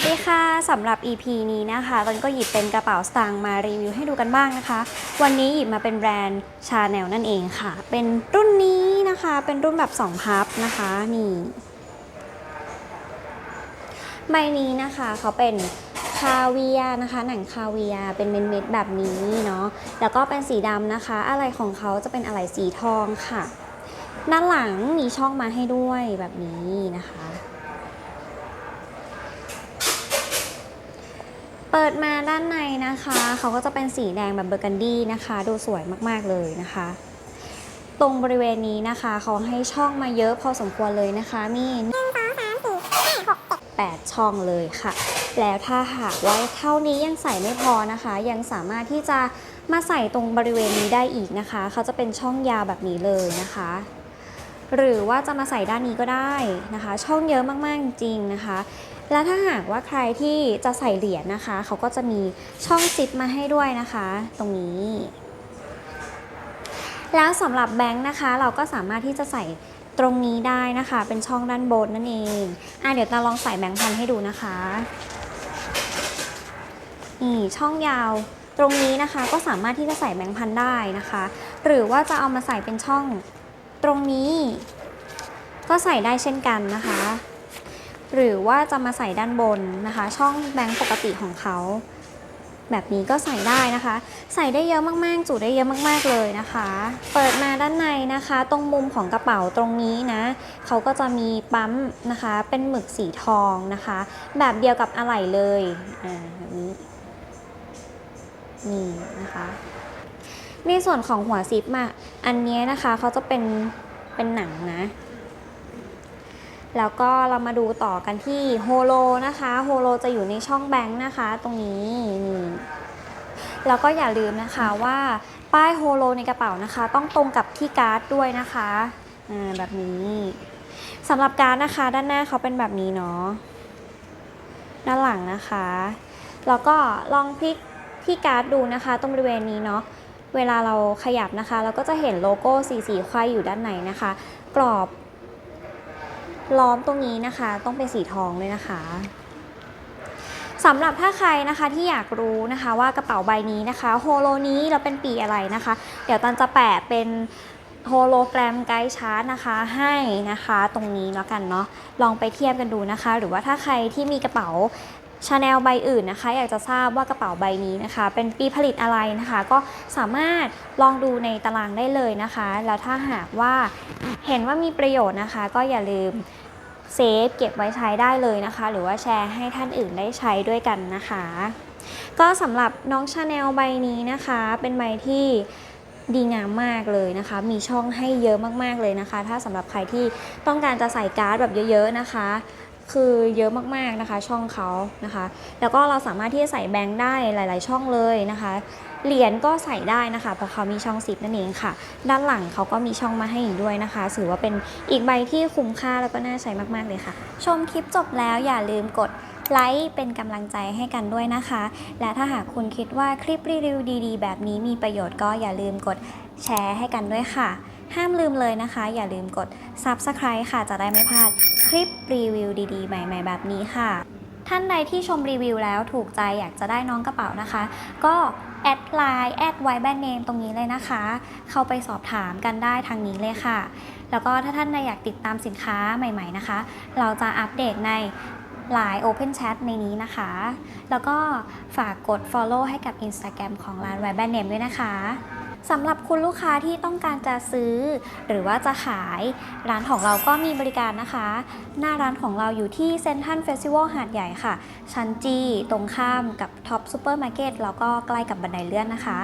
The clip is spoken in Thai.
วัสดีค่ะสำหรับ EP นี้นะคะตอนก็หยิบเป็นกระเป๋าสตางค์มารีวิวให้ดูกันบ้างนะคะ วันนี้หยิบมาเป็นแบรนด์ชาแนลนั่นเองค่ะ เป็นรุ่นนี้นะคะ เป็นรุ่นแบบ2พับนะคะนี่ใบนี้นะคะเขาเป็นคาเวียนะคะหนังคาเวียเป็นเม็ดๆแบบนี้เนาะแล้วก็เป็นสีดำนะคะ อะไรของเขาจะเป็นอะไรสีทองค่ะ ด้านหลังมีช่องมาให้ด้วยแบบนี้นะคะ เปิ ดมาด้านในนะคะ เขาก็จะเป็นสีแดงแบบเบอร์กันดี้นะคะ ดูสวยมากๆเลยนะคะ ตรงบริเวณนี้นะคะ เขาให้ช่องมาเยอะพอสมควรเลยนะคะ มีแปดช่องเลยค่ะ แล้วถ้าหากว่าเท่านี้ยังใส่ไม่พอนะคะ ยังสามารถที่จะมาใส่ตรงบริเวณนี้ได้อีกนะคะ เขาจะเป็นช่องยาวแบบนี้เลยนะคะ หรือว่าจะมาใส่ด้านนี้ก็ได้นะคะ ช่องเยอะมากๆจริงนะคะ แล้วถ้าหากว่าใครที่จะใส่เหรียญนะคะ เขาก็จะมีช่องซิปมาให้ด้วยนะคะ ตรงนี้ แล้วสำหรับแบงค์นะคะ เราก็สามารถที่จะใส่ตรงนี้ได้นะคะ เป็นช่องด้านบนนั่นเองอะเดี๋ยวตาลองใส่แบงค์พันให้ดูนะคะนี่ช่องยาวตรงนี้นะคะก็สามารถที่จะใส่แบงค์พันได้นะคะ หรือว่าจะเอามาใส่เป็นช่องตรงนี้ ก็ใส่ได้เช่นกันนะคะ หรือว่าจะมาใส่ด้านบนนะคะ ช่องแบงค์ปกติของเขาแบบนี้ก็ใส่ได้นะคะ ใส่ได้เยอะมากๆ จุได้เยอะมากๆเลยนะคะ เปิดมาด้านในนะคะ ตรงมุมของกระเป๋าตรงนี้นะเขาก็จะมีปั๊มนะคะ เป็นหมึกสีทองนะคะ แบบเดียวกับอะไหล่เลยอ่าแบบนี้นี่นะคะ ในส่วนของหัวซิปอะอันนี้นะคะเขาจะเป็นเป็นหนังนะ แล้วก็เรามาดูต่อกันที่โฮโลนะคะโฮโลจะอยู่ในช่องแบงค์นะคะ ตรงนี้นี่แล้วก็อย่าลืมนะคะว่าป้ายโฮโลในกระเป๋านะคะ ต้องตรงกับที่การ์ดด้วยนะคะอ่าแบบนี้สำหรับการ์ดนะคะ ด้านหน้าเขาเป็นแบบนี้เนาะด้านหลังนะคะ แล้วก็ลองพลิกที่การ์ดดูนะคะ ตรงบริเวณนี้เนาะเวลาเราขยับนะคะ เราก็จะเห็นโลโก้สีสีไขว้อยู่ด้านในนะคะ กรอบ ล้อมตรงนี้นะคะ ต้องเป็นสีทองเลยนะคะสำหรับถ้าใครนะคะที่อยากรู้นะคะว่ากระเป๋าใบนี้นะคะโฮโลนี้เราเป็นปีอะไรนะคะ เดี๋ยวตันจะแปะเป็นโฮโลแกรมไกด์ชาร์ตนะคะให้นะคะตรงนี้แล้วกันเนาะลองไปเทียบกันดูนะคะ หรือว่าถ้าใครที่มีกระเป๋า ชาแนลใบอื่นนะคะ อยากจะทราบว่ากระเป๋าใบนี้นะคะ เป็นปีผลิตอะไรนะคะ ก็สามารถลองดูในตารางได้เลยนะคะ แล้วถ้าหากว่าเห็นว่ามีประโยชน์นะคะ ก็อย่าลืมเซฟเก็บไว้ใช้ได้เลยนะคะ หรือว่าแชร์ให้ท่านอื่นได้ใช้ด้วยกันนะคะ ก็สำหรับน้องชาแนลใบนี้นะคะ เป็นใบที่ดีงามมากเลยนะคะ มีช่องให้เยอะมากๆเลยนะคะ ถ้าสำหรับใครที่ต้องการจะใส่การ์ดแบบเยอะ ๆนะคะ คือเยอะมากๆนะคะ ช่องเขานะคะ แล้วก็เราสามารถที่จะใส่แบงค์ได้หลาย ๆ ช่องเลยนะคะ เหรียญก็ใส่ได้นะคะ เพราะเขามีช่องซิปนั่นเองค่ะ ด้านหลังเขาก็มีช่องมาให้อีกด้วยนะคะถือว่าเป็นอีกใบที่คุ้มค่าแล้วก็น่าใช้มาก ๆ เลยค่ะ ชมคลิปจบแล้วอย่าลืมกดไลค์เป็นกำลังใจให้กันด้วยนะคะ และถ้าหากคุณคิดว่าคลิปรีวิวดี ๆ แบบนี้มีประโยชน์ก็อย่าลืมกดแชร์ให้กันด้วยค่ะ ห้ามลืมเลยนะคะ อย่าลืมกด Subscribe ค่ะจะได้ไม่พลาด คลิปรีวิวดีๆ ใหม่ ๆ แบบนี้ค่ะ ท่านใดที่ชมรีวิวแล้วถูกใจอยากจะได้น้องกระเป๋านะคะ ก็แอดไลน์แอดไวแบนเนมตรงนี้เลยนะคะ เข้าไปสอบถามกันได้ทางนี้เลยค่ะ แล้วก็ถ้าท่านใดอยากติดตามสินค้าใหม่ ๆนะคะ เราจะอัปเดตใน Line Open Chat ในนี้นะคะ แล้วก็ฝากกด Follow ให้กับ Instagram ของร้านไวแบนเนมด้วยนะคะ สำหรับคุณลูกค้าที่ต้องการจะซื้อ หรือว่าจะขายร้านของเราก็มีบริการนะคะ หน้าร้านของเราอยู่ที่เซนทันเฟสติวัลหาดใหญ่ค่ะ ชั้นจีตรงข้ามกับท็อปซูเปอร์มาร์เก็ตแล้วก็ใกล้กับบันไดเลื่อนนะคะ